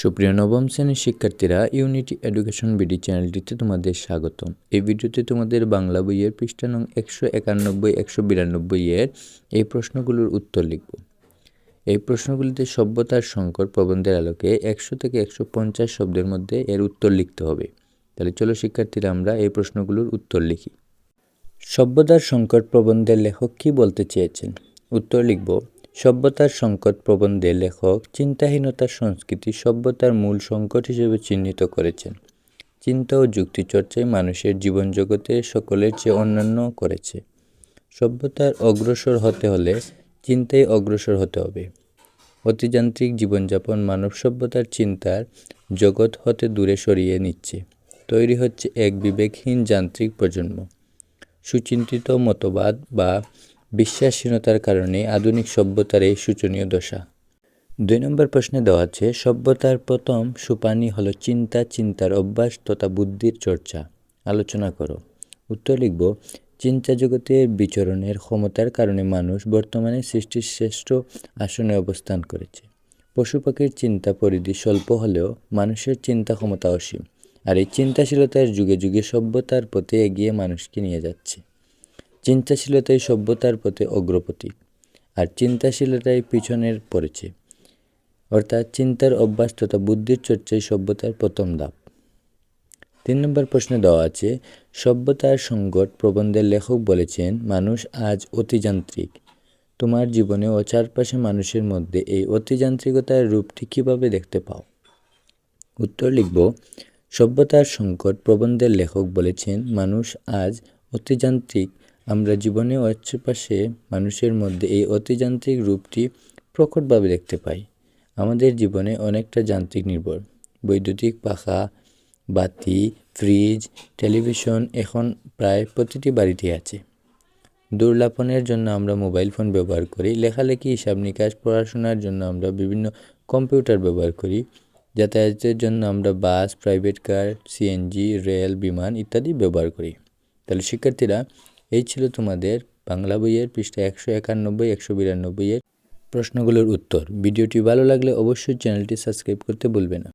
সুপ্রিয় নবম শ্রেণির শিক্ষার্থীরা ইউনিটি এডুকেশন বিডি চ্যানেলটিতে তোমাদের স্বাগতম। এই ভিডিওতে তোমাদের বাংলা বইয়ের পৃষ্ঠা নং একশো একানব্বই, একশো বিরানব্বই এর এই প্রশ্নগুলোর উত্তর লিখব। এই প্রশ্নগুলিতে সভ্যতার সংকট প্রবন্ধের আলোকে একশো থেকে একশো পঞ্চাশ শব্দের মধ্যে এর উত্তর লিখতে হবে। তাহলে চলো শিক্ষার্থীরা আমরা এই প্রশ্নগুলোর উত্তর লিখি। সভ্যতার সংকট প্রবন্ধের লেখক কি বলতে চেয়েছেন? উত্তর লিখব সভ্যতার সংকট প্রবন্ধে লেখক চিন্তাহীনতার সংস্কৃতি সভ্যতার মূল সংকট হিসেবে চিহ্নিত করেছেন। চিন্তা ও যুক্তিচর্চায় মানুষের জীবনজগতে সকলের চেয়ে অন্যান্য করেছে। সভ্যতার অগ্রসর হতে হলে চিন্তায় অগ্রসর হতে হবে। অতিযান্ত্রিক জীবনযাপন মানব সভ্যতার চিন্তার জগৎ হতে দূরে সরিয়ে নিচ্ছে। তৈরি হচ্ছে এক বিবেকহীন যান্ত্রিক প্রজন্ম। সুচিন্তিত মতবাদ বা বিশ্বাসহীনতার কারণে আধুনিক সভ্যতার এই শোচনীয় দশা। দুই নম্বর প্রশ্নে দেওয়া আছে, সভ্যতার প্রথম সুপানি হলো চিন্তা, চিন্তার অভ্যাস তথা বুদ্ধির চর্চা। আলোচনা করো। উত্তর লিখব, চিন্তা জগতের বিচরণের ক্ষমতার কারণে মানুষ বর্তমানে সৃষ্টির শ্রেষ্ঠ আসনে অবস্থান করেছে। পশু পাখির চিন্তা পরিধি স্বল্প হলেও মানুষের চিন্তা ক্ষমতা অসীম। আর এই চিন্তাশীলতার যুগে যুগে সভ্যতার পথে এগিয়ে মানুষকে নিয়ে যাচ্ছে। চিন্তাশীলতাই সভ্যতার পথে অগ্রপতি, আর চিন্তাশীলতাই পিছনের পড়েছে। অর্থাৎ চিন্তার অভ্যাস তথা বুদ্ধির চর্চাই সভ্যতার প্রথম ধাপ। তিন নম্বর প্রশ্নে দেওয়া আছে, সভ্যতার সংকট প্রবন্ধের লেখক বলেছেন, মানুষ আজ অতিযান্ত্রিক। তোমার জীবনে ও চারপাশে মানুষের মধ্যে এই অতিযান্ত্রিকতার রূপটি কীভাবে দেখতে পাও? উত্তর লিখব, সভ্যতার সংকট প্রবন্ধের লেখক বলেছেন, মানুষ আজ অতিযান্ত্রিক আমরা জীবনে আশেপাশে মানুষের মধ্যে এই অতিযান্ত্রিক রূপটি প্রকটভাবে দেখতে পাই। আমাদের জীবনে অনেকটা যান্ত্রিক নির্ভর। বৈদ্যুতিক পাখা, বাতি, ফ্রিজ, টেলিভিশন এখন প্রায় প্রতিটি বাড়িতে আছে। দুর্লাপনের জন্য আমরা মোবাইল ফোন ব্যবহার করি, লেখালেখি, হিসাব নিকাশ, পড়াশোনার জন্য আমরা বিভিন্ন কম্পিউটার ব্যবহার করি, যাতায়াতের জন্য আমরা bus, private car, CNG, rail, বিমান ইত্যাদি ব্যবহার করি। তাহলে শিক্ষার্থীরা এই ছিল তোমাদের বাংলা বইয়ের পৃষ্ঠা একশো একানব্বই, একশো বিরানব্বইয়ের প্রশ্নগুলোর উত্তর। ভিডিওটি ভালো লাগলে অবশ্যই চ্যানেলটি সাবস্ক্রাইব করতে ভুলবে না।